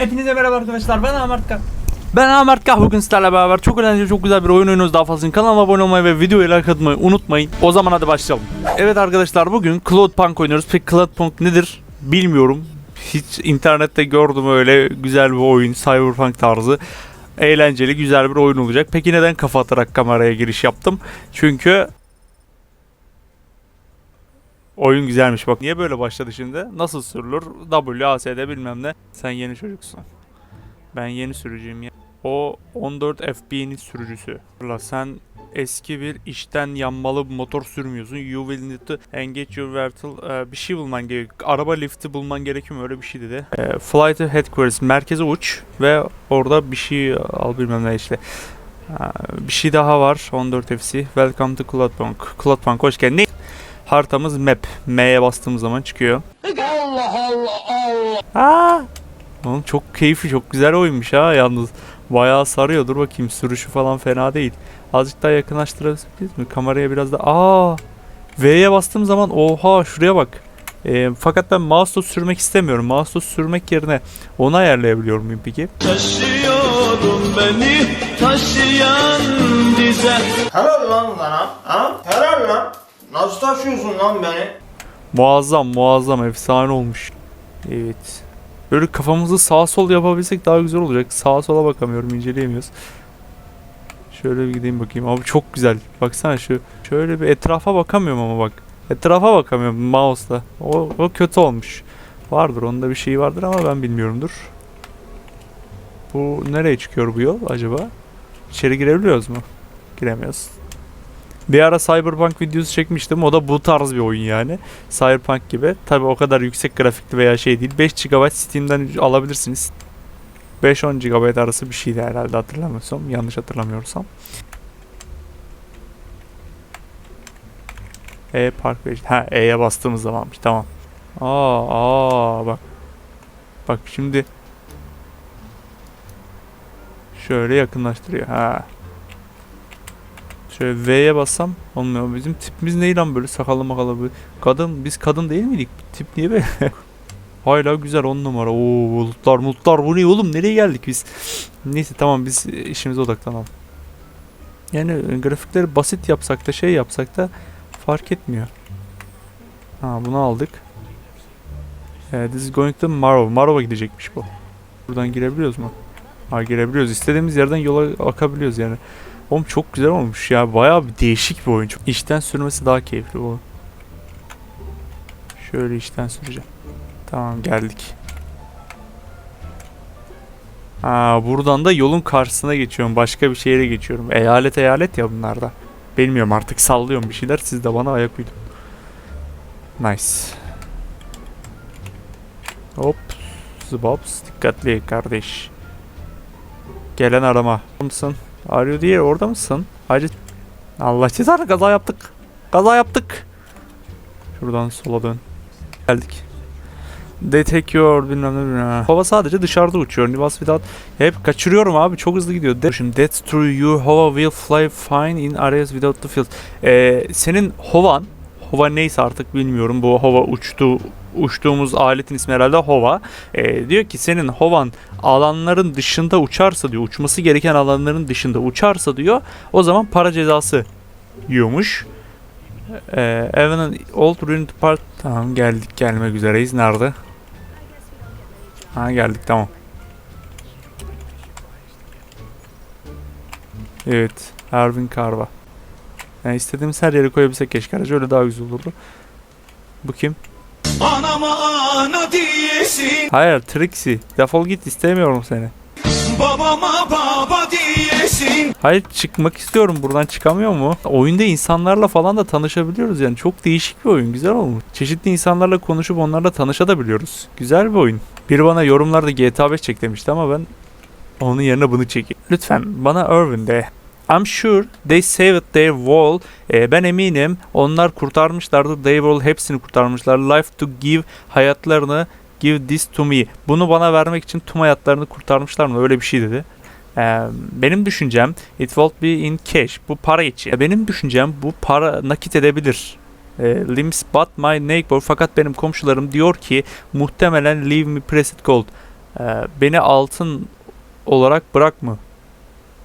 Hepinize merhaba arkadaşlar. Ben Ahmet Kah. Ben Ahmet Kah. Bugün sizlerle beraber çok eğlenceli, çok güzel bir oyun oynuyoruz. Daha fazlasını kanalıma abone olmayı ve videoya like atmayı unutmayın. O zaman hadi başlayalım. Evet arkadaşlar bugün Cloudpunk oynuyoruz. Peki Cloudpunk nedir? Bilmiyorum. Hiç internette gördüm öyle güzel bir oyun. Cyberpunk tarzı. Eğlenceli, güzel bir oyun olacak. Peki neden kafa atarak kameraya giriş yaptım? Çünkü Oyun güzelmiş bak. Niye böyle başladı şimdi? Nasıl sürülür? WASD bilmem ne. Sen yeni çocuksun. Ben yeni sürücüyüm ya. O 14 FB'nin sürücüsü. La sen eski bir işten yanmalı bir motor sürmüyorsun. You will need to engage your vehicle. Ee, bir şey bulman gerek. Araba lifti bulman gerekiyor mu? Öyle bir şey dedi. Ee, fly to headquarters. Merkeze uç ve orada bir şey al bilmem ne işte. Ee, bir şey daha var. 14 FC. Welcome to Cloudpunk. Cloudpunk hoş geldin. Ne? Haritamız map. M'ye bastığımız zaman çıkıyor. Allah Allah Allah. Oğlum çok keyifli, çok güzel oyunmuş ha yalnız. Bayağı sarıyor. Dur bakayım sürüşü falan fena değil. Azıcık daha yakınlaştırabiliriz mi? Kameraya biraz da... Aa! V'ye bastığım zaman oha şuraya bak. Ee, fakat ben mouse'la sürmek istemiyorum. Mouse'la sürmek yerine onu ayarlayabiliyor muyum peki? Taşıyorum beni taşıyan dize Helal lan sana. Ha? Helal lan. Nasıl taşıyorsun lan beni? Muazzam muazzam efsane olmuş. Evet. Böyle kafamızı sağ sol yapabilsek daha güzel olacak. Sağa sola bakamıyorum inceleyemiyoruz. Şöyle bir gideyim bakayım. Abi çok güzel. Baksana şu. Şöyle bir etrafa bakamıyorum ama bak. Etrafa bakamıyorum mouse'la. O, o kötü olmuş. Vardır onda bir şey vardır ama ben bilmiyorumdur. Bu nereye çıkıyor bu yol acaba? İçeri girebiliyoruz mu? Giremiyoruz. Bir ara Cyberpunk videosu çekmiştim. O da bu tarz bir oyun yani. Cyberpunk gibi. Tabi o kadar yüksek grafikli veya şey değil. 5 GB Steam'den alabilirsiniz. 5-10 GB arası bir şeydi herhalde hatırlamıyorsam. Yanlış hatırlamıyorsam. E Park Page. Ha E'ye bastığımız zamanmış. Tamam. Aa, aa bak. Bak şimdi şöyle yakınlaştırıyor. Ha. Şöyle V'ye bassam olmuyor. Bizim tipimiz ne lan böyle sakallı makalı böyle. Kadın biz kadın değil miydik? Tip niye böyle? Hala güzel on numara. Oo bulutlar mulutlar bu ne oğlum nereye geldik biz? Neyse tamam biz işimize odaklanalım. Yani e, grafikleri basit yapsak da şey yapsak da fark etmiyor. Ha bunu aldık. Ee, this is going to Marov. Marov'a gidecekmiş bu. Buradan girebiliyoruz mu? Ha girebiliyoruz. İstediğimiz yerden yola akabiliyoruz yani. Oğlum çok güzel olmuş ya. Bayağı bir değişik bir oyun. İşten sürmesi daha keyifli bu. Şöyle işten süreceğim. Tamam geldik. Ha buradan da yolun karşısına geçiyorum. Başka bir şehre geçiyorum. Eyalet eyalet ya bunlar da. Bilmiyorum artık sallıyorum bir şeyler. Siz de bana ayak uydun. Nice. Hop. Zıbops. Dikkatli kardeş. Gelen arama. Mısın? Arıyor diye orada mısın? Hacı. Allah cezanı kaza yaptık. Kaza yaptık. Şuradan sola dön. Geldik. Your bilmem ne bilmem. Hava sadece dışarıda uçuyor. Nivas without. Hep kaçırıyorum abi. Çok hızlı gidiyor. De Şimdi that's true. Your hova will fly fine in areas without the field. Ee, senin hovan Hova neyse artık bilmiyorum. Bu hova uçtu uçtuğumuz aletin ismi herhalde hova. Ee, diyor ki senin hovan alanların dışında uçarsa diyor uçması gereken alanların dışında uçarsa diyor o zaman para cezası yiyormuş. Ee, Evan'ın Old Ruined Part tamam geldik gelmek üzereyiz. Nerede? Ha geldik tamam. Evet. Erwin Carva. Yani istediğimiz her yere koyabilsek keşke aracı öyle daha güzel olurdu. Bu kim? Anama ana diyesin Hayır Trixie. Defol git istemiyorum seni. Babama baba diyesin Hayır çıkmak istiyorum buradan çıkamıyor mu? Oyunda insanlarla falan da tanışabiliyoruz yani çok değişik bir oyun güzel olmuş. Çeşitli insanlarla konuşup onlarla tanışabiliyoruz. Güzel bir oyun. Biri bana yorumlarda GTA 5 çek demişti ama ben onun yerine bunu çekeyim. Lütfen bana Irvin de. I'm sure they saved their wall. Ee, ben eminim onlar kurtarmışlardı. They wall hepsini kurtarmışlar. Life to give hayatlarını give this to me. Bunu bana vermek için tüm hayatlarını kurtarmışlar mı? Öyle bir şey dedi. Ee, benim düşüncem it will be in cash. Bu para için. Ee, Benim düşüncem bu para nakit edebilir. Ee, limbs but my neighbor fakat benim komşularım diyor ki muhtemelen leave me pressed gold. Ee, beni altın olarak bırakma.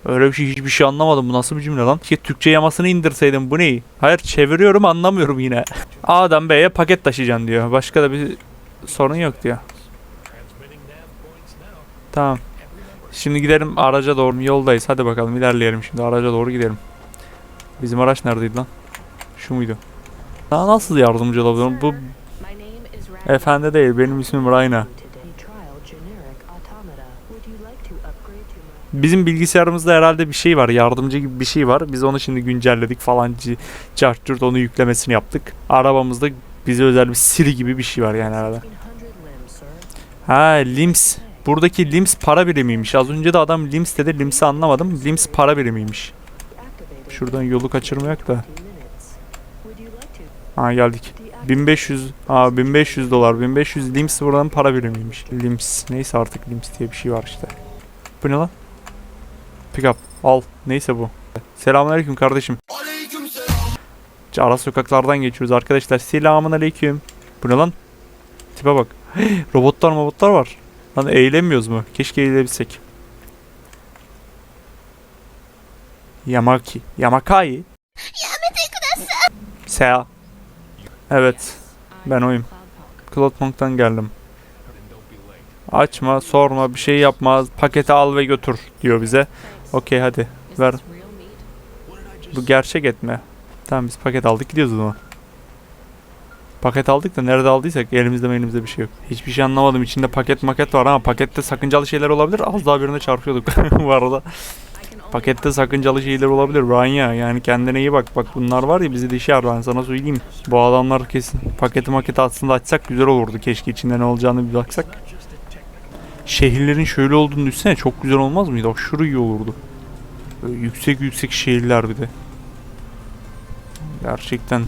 Öyle bir şey hiçbir şey anlamadım. Bu nasıl bir cümle lan? Ki Türkçe yamasını indirseydim bu ne? Hayır çeviriyorum anlamıyorum yine. A'dan B'ye paket taşıyacaksın diyor. Başka da bir sorun yok diyor. Tamam. Şimdi gidelim araca doğru. Yoldayız. Hadi bakalım ilerleyelim şimdi. Araca doğru gidelim. Bizim araç neredeydi lan? Şu muydu? Daha nasıl yardımcı olabilirim? Bu efendi değil. Benim ismim Rayna. Bizim bilgisayarımızda herhalde bir şey var. Yardımcı gibi bir şey var. Biz onu şimdi güncelledik falan. curt onu yüklemesini yaptık. Arabamızda bize özel bir Siri gibi bir şey var yani herhalde. Ha Lims. Buradaki Lims para birimiymiş. Az önce de adam Lims dedi. Lims'i anlamadım. Lims para birimiymiş. Şuradan yolu kaçırmayak da. Ha geldik. 1500 Aa 1500 dolar. 1500 Lims buradan para birimiymiş. Lims. Neyse artık Lims diye bir şey var işte. Bu ne lan? Pick up. Al. Neyse bu. Selamünaleyküm kardeşim. Ara sokaklardan geçiyoruz arkadaşlar. Selamun aleyküm. Bu ne lan? Tipe bak. robotlar robotlar var. Lan eğilemiyoruz mu? Keşke eğilebilsek. Yamaki. Yamakai. Sea. Evet. Ben oyum. Cloudmonk'tan geldim. Açma, sorma, bir şey yapma. Paketi al ve götür diyor bize. Okey hadi. Ver. Bu gerçek etme. Tamam biz paket aldık gidiyoruz o zaman. Paket aldık da nerede aldıysak elimizde mi elimizde bir şey yok. Hiçbir şey anlamadım. İçinde paket maket var ama pakette sakıncalı şeyler olabilir. Az daha birine çarpıyorduk bu arada. Pakette sakıncalı şeyler olabilir Ranya. Yani kendine iyi bak. Bak bunlar var ya bizi dişer ben sana söyleyeyim. Bu adamlar kesin paketi maketi aslında açsak güzel olurdu. Keşke içinde ne olacağını bir baksak. Şehirlerin şöyle olduğunu düşünsene çok güzel olmaz mıydı? Şurası iyi olurdu. Böyle yüksek yüksek şehirler bir de. Gerçekten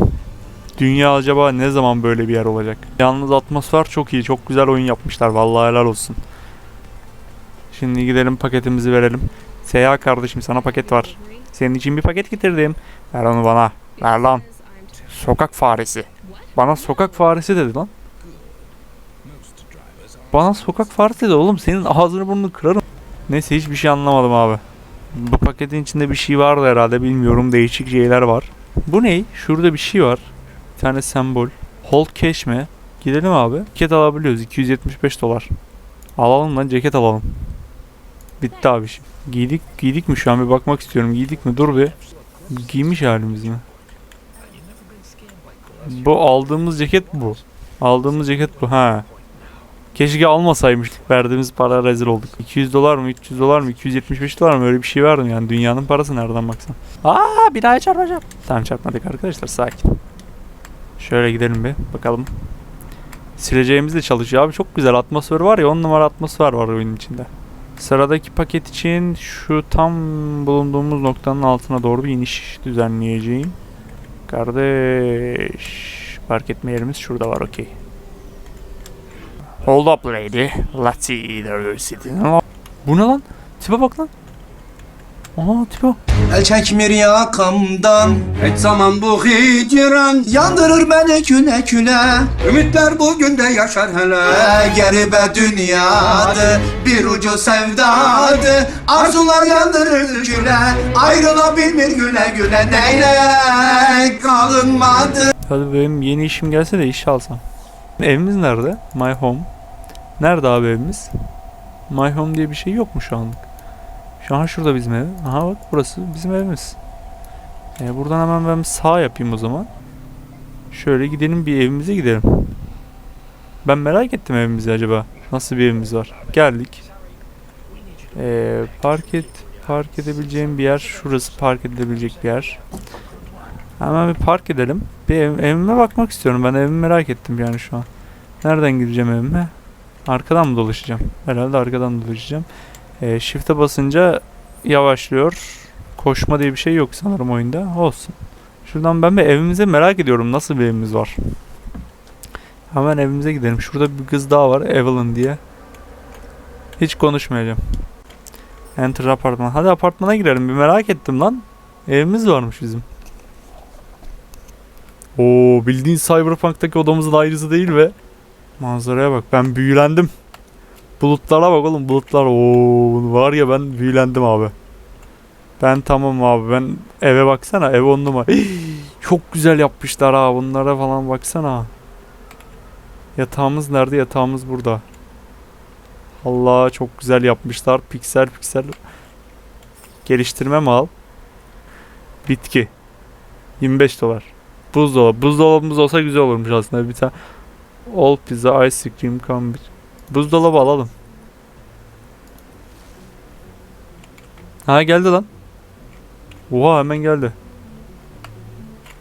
Dünya acaba ne zaman böyle bir yer olacak? Yalnız atmosfer çok iyi. Çok güzel oyun yapmışlar. Vallahi helal olsun. Şimdi gidelim paketimizi verelim. Seya kardeşim sana paket var. Senin için bir paket getirdim. Ver onu bana. Ver lan. Sokak faresi. Bana sokak faresi dedi lan. Bana sokak dedi oğlum. Senin ağzını burnunu kırarım. Neyse hiçbir şey anlamadım abi. Bu paketin içinde bir şey vardı herhalde bilmiyorum. Değişik şeyler var. Bu ne? Şurada bir şey var. Bir tane sembol. Hold cash mi? Gidelim abi. Ceket alabiliyoruz. 275 dolar. Alalım lan ceket alalım. Bitti abi şimdi. Giydik, giydik mi şu an bir bakmak istiyorum. Giydik mi? Dur bir. Giymiş halimiz mi? Bu aldığımız ceket bu. Aldığımız ceket bu. Ha. Keşke almasaymış. Verdiğimiz para rezil olduk. 200 dolar mı? 300 dolar mı? 275 dolar mı? Öyle bir şey verdim yani. Dünyanın parası nereden baksan. Aa binaya çarpacağım. Tamam çarpmadık arkadaşlar. Sakin. Şöyle gidelim bir bakalım. Sileceğimiz de çalışıyor abi. Çok güzel atmosfer var ya. 10 numara atmosfer var oyunun içinde. Sıradaki paket için şu tam bulunduğumuz noktanın altına doğru bir iniş düzenleyeceğim. Kardeş. Park etme yerimiz şurada var okey. Hold up lady. Let's see the city. Bu ne lan? Tipe bak lan. Aa tipe. El çekmir yakamdan Hiç zaman bu hicran Yandırır beni küle küle Ümitler bugün de yaşar hele e, Geribe dünyadı Bir ucu sevdadı Arzular yandırır küle Ayrılabilmir güle güle Neyle kalınmadı Hadi benim yeni işim gelse de iş alsam. Evimiz nerede? My home. Nerede abi evimiz? My home diye bir şey yok mu şu anlık? Şu an şurada bizim ev. Aha bak burası bizim evimiz. E, buradan hemen ben sağ yapayım o zaman. Şöyle gidelim bir evimize gidelim. Ben merak ettim evimizi acaba. Nasıl bir evimiz var? Geldik. E, park et, park edebileceğim bir yer. Şurası park edilebilecek bir yer. Hemen bir park edelim. Bir ev- evime bakmak istiyorum. Ben evimi merak ettim yani şu an. Nereden gideceğim evime? Arkadan mı dolaşacağım? Herhalde arkadan dolaşacağım. Ee, shift'e basınca yavaşlıyor. Koşma diye bir şey yok sanırım oyunda. Olsun. Şuradan ben bir evimize merak ediyorum. Nasıl bir evimiz var? Hemen evimize gidelim. Şurada bir kız daha var. Evelyn diye. Hiç konuşmayacağım. Enter apartman. Hadi apartmana girelim. Bir merak ettim lan. Evimiz varmış bizim. Oo bildiğin Cyberpunk'taki odamızın ayrısı değil ve manzaraya bak ben büyülendim. Bulutlara bak oğlum bulutlar. Oo var ya ben büyülendim abi. Ben tamam abi ben eve baksana ev on numara. Çok güzel yapmışlar ha bunlara falan baksana. Yatağımız nerede? Yatağımız burada. Allah çok güzel yapmışlar. Piksel piksel. Geliştirme mi al? Bitki. 25 dolar. Buzdolabı. Buzdolabımız olsa güzel olurmuş aslında. Bir tane All pizza, ice cream, come bir. Buzdolabı alalım. Ha geldi lan. Oha hemen geldi.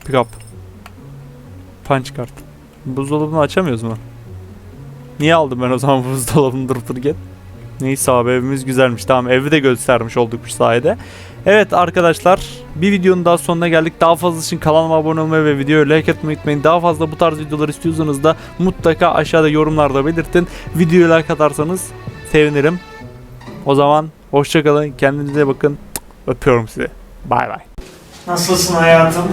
Pick up. Punch kart. Buzdolabını açamıyoruz mu? Niye aldım ben o zaman buzdolabını durup dururken? Neyse abi evimiz güzelmiş. Tamam evi de göstermiş olduk bu sayede. Evet arkadaşlar bir videonun daha sonuna geldik. Daha fazla için kanalıma abone olmayı ve videoyu like etmeyi unutmayın. Daha fazla bu tarz videolar istiyorsanız da mutlaka aşağıda yorumlarda belirtin. Videoyu like atarsanız sevinirim. O zaman hoşçakalın. Kendinize bakın. Öpüyorum sizi. Bay bay. Nasılsın hayatım?